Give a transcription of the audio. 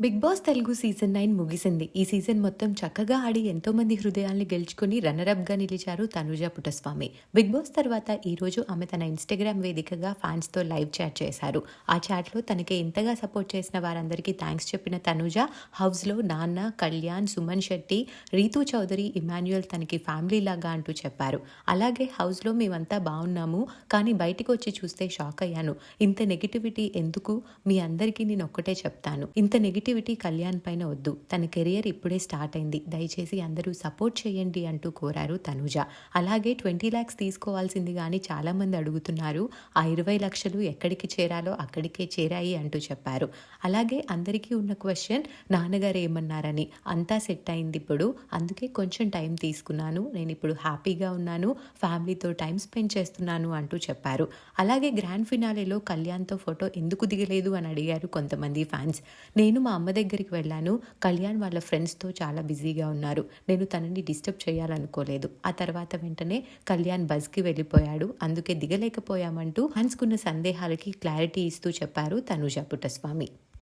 Big boss Telugu season nine ముగిసింది. ఈ season మొత్తం చక్కగా ఆడి ఎంతో మంది హృదయాల్ని గెలుచుకుని రన్నరప్గా నిలిచారు తనుజ పుటస్వామి బిగ్ బాస్ తర్వాత ఈ రోజు ఆమె తన ఇన్స్టాగ్రామ్ వేదికగా ఫ్యాన్స్తో లైవ్ చాట్ చేశారు. ఆ చాట్లో తనకి ఇంతగా సపోర్ట్ చేసిన వారందరికీ థ్యాంక్స్ చెప్పిన తనుజ హౌస్లో నాన్న కళ్యాణ్ సుమన్ శెట్టి రీతు చౌదరి ఇమాన్యుయల్ తనకి ఫ్యామిలీ లాగా అంటూ చెప్పారు. అలాగే హౌస్లో మేమంతా బాగున్నాము కానీ బయటికి వచ్చి చూస్తే షాక్ అయ్యాను. ఇంత నెగిటివిటీ ఎందుకు? మీ అందరికీ నేను ఒక్కటే చెప్తాను. ఇంత నెగిటివ్ నెగిటివిటీ కళ్యాణ్ పైన వద్దు. తన కెరియర్ ఇప్పుడే స్టార్ట్ అయింది. దయచేసి అందరూ సపోర్ట్ చేయండి అంటూ కోరారు తనుజ. అలాగే ట్వంటీ ల్యాక్స్ తీసుకోవాల్సింది కానీ చాలామంది అడుగుతున్నారు ఆ ఇరవై లక్షలు ఎక్కడికి చేరాలో అక్కడికే చేరాయి అంటూ చెప్పారు. అలాగే అందరికీ ఉన్న క్వశ్చన్ నాన్నగారు ఏమన్నారని అంతా సెట్ అయింది ఇప్పుడు అందుకే కొంచెం టైం తీసుకున్నాను నేను ఇప్పుడు హ్యాపీగా ఉన్నాను ఫ్యామిలీతో టైం స్పెండ్ చేస్తున్నాను అంటూ చెప్పారు. అలాగే గ్రాండ్ ఫినాలేలో కళ్యాణ్తో ఫోటో ఎందుకు దిగలేదు అని అడిగారు కొంతమంది ఫ్యాన్స్. నేను మా అమ్మ దగ్గరికి వెళ్ళాను. కళ్యాణ్ వాళ్ళ ఫ్రెండ్స్తో చాలా బిజీగా ఉన్నారు. నేను తనని డిస్టర్బ్ చేయాలనుకోలేదు. ఆ తర్వాత వెంటనే కళ్యాణ్ బస్కి వెళ్ళిపోయాడు. అందుకే దిగలేకపోయామంటూ హన్స్కున్న సందేహాలకి క్లారిటీ ఇస్తూ చెప్పారు తనుజ పుట్టస్వామి.